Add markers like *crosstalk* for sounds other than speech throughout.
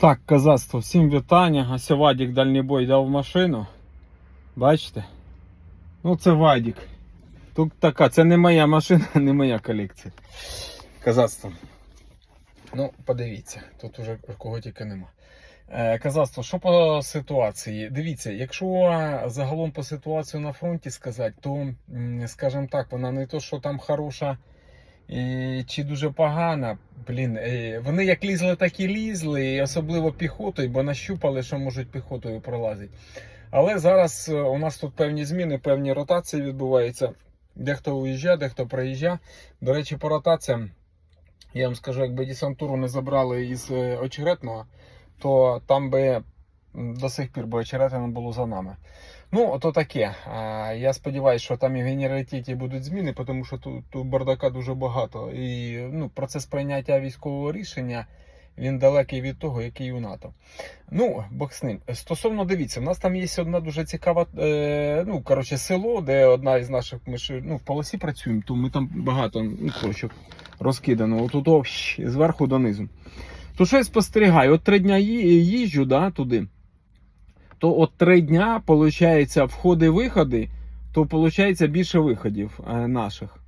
Так, казацтво, всім вітання. Ася Вадік дальнібой дав машину. Бачите? Ну це Вадік. Тут така, це не моя машина, *laughs* не моя колекція. Казацтво. Ну, подивіться, тут уже кого тільки нема. Е, Казацтво, що по ситуації? Дивіться, якщо загалом по ситуації на фронті сказати, то, скажімо так, вона не то, що там хороша чи дуже погана. Блін, е, вони як лізли, так і лізли, і особливо піхотою, бо нащупали, що можуть піхотою пролазити. Але зараз е, у нас тут певні зміни, певні ротації відбуваються. Дехто уїжджає, дехто приїжджає. До речі, по ротаціям, я вам скажу, якби десантуру не забрали із е, очеретного, то там би до сих пір би очеретина було за нами. Ну, то таке. Я сподіваюся, що там і в генералітеті будуть зміни, тому що тут, тут бардака дуже багато. І ну, процес прийняття військового рішення він далекий від того, який у НАТО. Ну, Бог з ним. Стосовно дивіться, у нас там є одна дуже цікава, е, ну, коротше, село, де одна із наших ми ж, ну, в полосі працюємо, то ми там багато ну, коротше, розкидано. Отут зверху донизу. То що я спостерігаю? От три дня їжджу да, туди то от три дня, виходить, входи-виходи, то виходить більше виходів е, наших.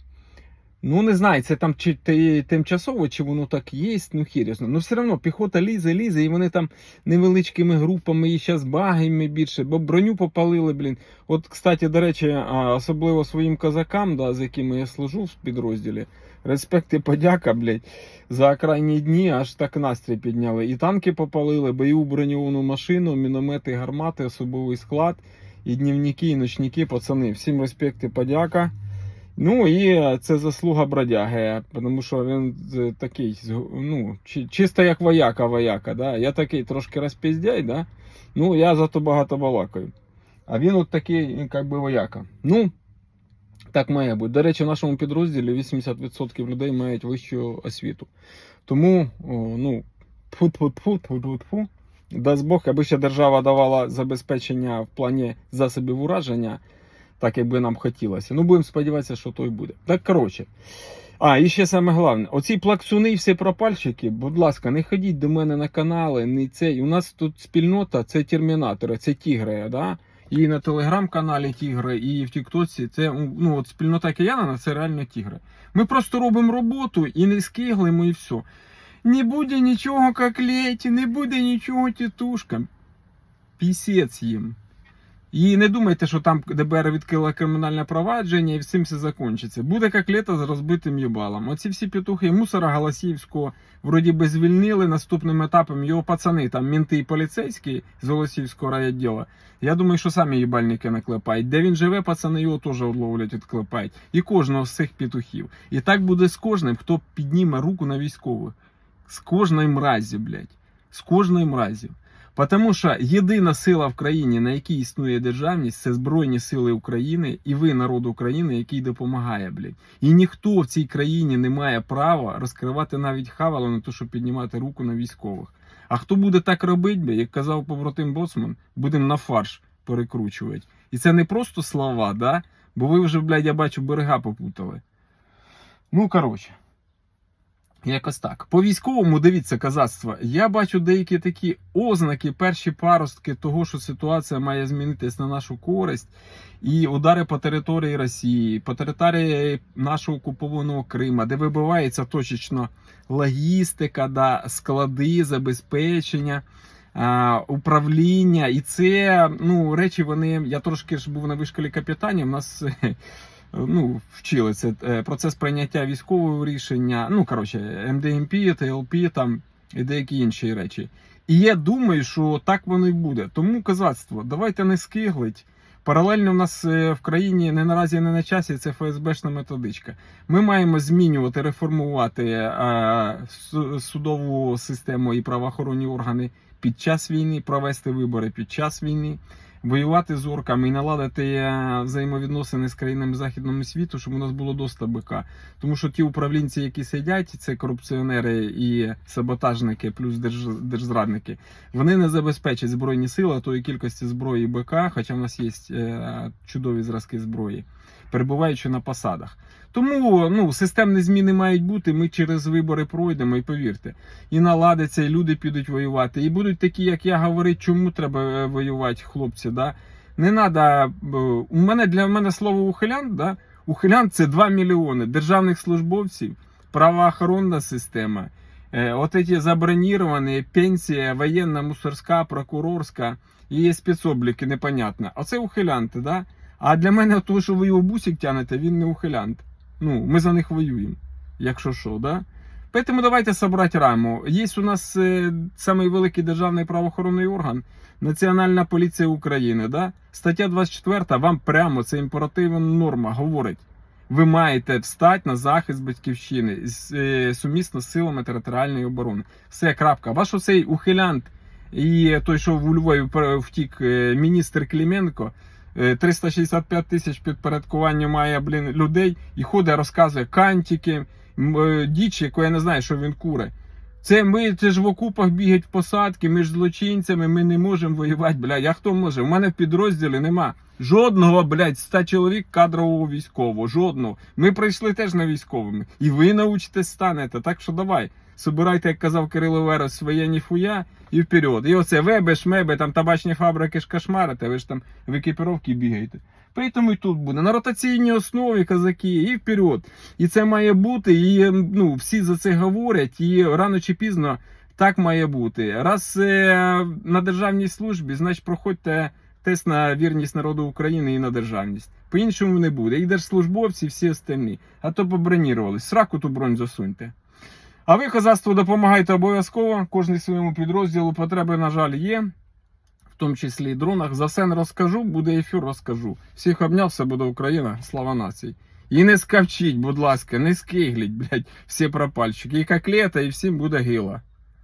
Ну, не знаю, це там чи ти- тимчасово, чи воно так є, ну хірясно. Ну, все одно піхота лізе, лізе, і вони там невеличкими групами, і зараз багами більше, бо броню попалили, блін. От, кстати, до речі, особливо своїм козакам, да, з якими я служу в підрозділі. Респект і подяка, блядь, за крайні дні аж так настрій підняли. І танки попалили, бойову броньовану машину, міномети, гармати, особовий склад, і днівники, і ночники, пацани. Всім респект і подяка. Ну і це заслуга бродяги, тому що він е, такий, ну, чисто як вояка вояка. Да? Я такий трошки розпіздяй, да? ну я зато багато балакаю. А він от такий, як би вояка. Ну, так має бути. До речі, в нашому підрозділі 80% людей мають вищу освіту. Тому, ну, тьфу-тьфу-тьфу, тьфу-тьфу-тьфу. Дасть Бог, аби ще держава давала забезпечення в плані засобів ураження, так як би нам хотілося. Ну, будемо сподіватися, що то й буде. Так, коротше. А, і ще саме головне, оці плаксуни і всі пропальщики, будь ласка, не ходіть до мене на канали, не цей. У нас тут спільнота це термінатори, це тігри, да? І на телеграм-каналі Тігри, і в Тіктоці це ну, от спільнота киянина це реально тігри. Ми просто робимо роботу і не скиглимо, і все. Не буде нічого коклеті, не буде нічого тітушкам. Пісець їм. І не думайте, що там ДБР відкрила кримінальне провадження і всім все закінчиться. Буде коклета з розбитим їбалом. Оці всі петухи мусора Голосівського вроді би звільнили наступним етапом його пацани, там мінти і поліцейські з Голосівського райвідділу. Я думаю, що самі їбальники наклепають. Де він живе, пацани його теж одловлять, відклепають. І кожного з цих петухів. І так буде з кожним, хто підніме руку на військових. З кожної мразі, блядь. З кожної мразі. Тому що єдина сила в країні, на якій існує державність, це Збройні Сили України і ви, народ України, який допомагає, блядь. І ніхто в цій країні не має права розкривати навіть хавало на те, щоб піднімати руку на військових. А хто буде так робити, блядь, як казав побратим Боцман, будемо на фарш перекручувати. І це не просто слова, да? Бо ви вже, блядь, я бачу, берега попутали. Ну, коротше. Якось так. По військовому, дивіться, казацтво. Я бачу деякі такі ознаки, перші паростки того, що ситуація має змінитись на нашу користь. І удари по території Росії, по території нашого окупованого Крима, де вибивається точечно логістика, да, склади, забезпечення. Управління, і це ну речі. Вони я трошки ж був на вишколі капітанів. У нас ну, це процес прийняття військового рішення. Ну коротше, МДМП, ТЛП там і деякі інші речі. І я думаю, що так воно і буде. Тому казацтво, давайте не скиглить. Паралельно в нас е, в країні не наразі не на часі це ФСБшна методичка. Ми маємо змінювати, реформувати е, судову систему і правоохоронні органи під час війни, провести вибори під час війни, воювати з орками і наладити е, взаємовідносини з країнами західного світу, щоб у нас було доступ БК. Тому що ті управлінці, які сидять, це корупціонери і саботажники, плюс держ- держзрадники, вони не забезпечать збройні сили тої кількості зброї БК, хоча в нас є е, чудові зразки зброї. перебуваючи на посадах. Тому ну, системні зміни мають бути. Ми через вибори пройдемо, і повірте, і наладиться, і люди підуть воювати. І будуть такі, як я говорити, чому треба е, воювати, хлопці. Да? Не треба. У мене для мене слово ухилян, да? ухилян це 2 мільйони державних службовців, правоохоронна система. Е, от эти заброніровані пенсія, воєнна, мусорська, прокурорська і спецобліки, непонятно. Оце ухилянти, да? А для мене то, що ви його бусик тянете, він не ухилянт. Ну, ми за них воюємо, якщо що, да? Поэтому давайте собрати раму. Є у нас е, самий великий державний правоохоронний орган Національна поліція України. Да? Стаття 24 вам прямо це імперативна норма говорить. Ви маєте встати на захист батьківщини е, сумісно з силами територіальної оборони. Все, крапка. Ваш оцей ухилянт і той, що в Львові втік е, міністр Клименко, е, 365 тисяч підпорядкування має блін, людей і ходить, розказує кантики, е, діч, яку я не знаю, що він куре. Це ми це ж в окупах бігають в посадки, ми ж злочинцями, ми не можемо воювати, блядь. А хто може? У мене в підрозділі нема жодного, блядь, 100 чоловік кадрового військового. Жодного. Ми прийшли теж на військовими. І ви научитесь станете. Так що давай. Собирайте, як казав Кирило Верес, своє ніфуя і вперед. І оце вебе, шмебе, там табачні фабрики ж кошмарите, ви ж там в екіпіровці бігаєте. Поэтому і тут буде на ротаційній основі казаки і вперед. І це має бути, і ну, всі за це говорять, і рано чи пізно так має бути. Раз е, на державній службі, значить проходьте тест на вірність народу України і на державність. По-іншому не буде. І держслужбовці, і всі остальні. А то побронірувались. Сраку ту бронь засуньте. А ви, козацтво, допомагайте обов'язково. Кожний своєму підрозділу потреби, на жаль, є. В тому числі і дронах. За все не розкажу, буде ефір, розкажу. Всіх обняв, все буде Україна, слава нації. І не скавчіть, будь ласка, не скигліть, блядь, всі пропальщики. І коклета, і всім буде гила.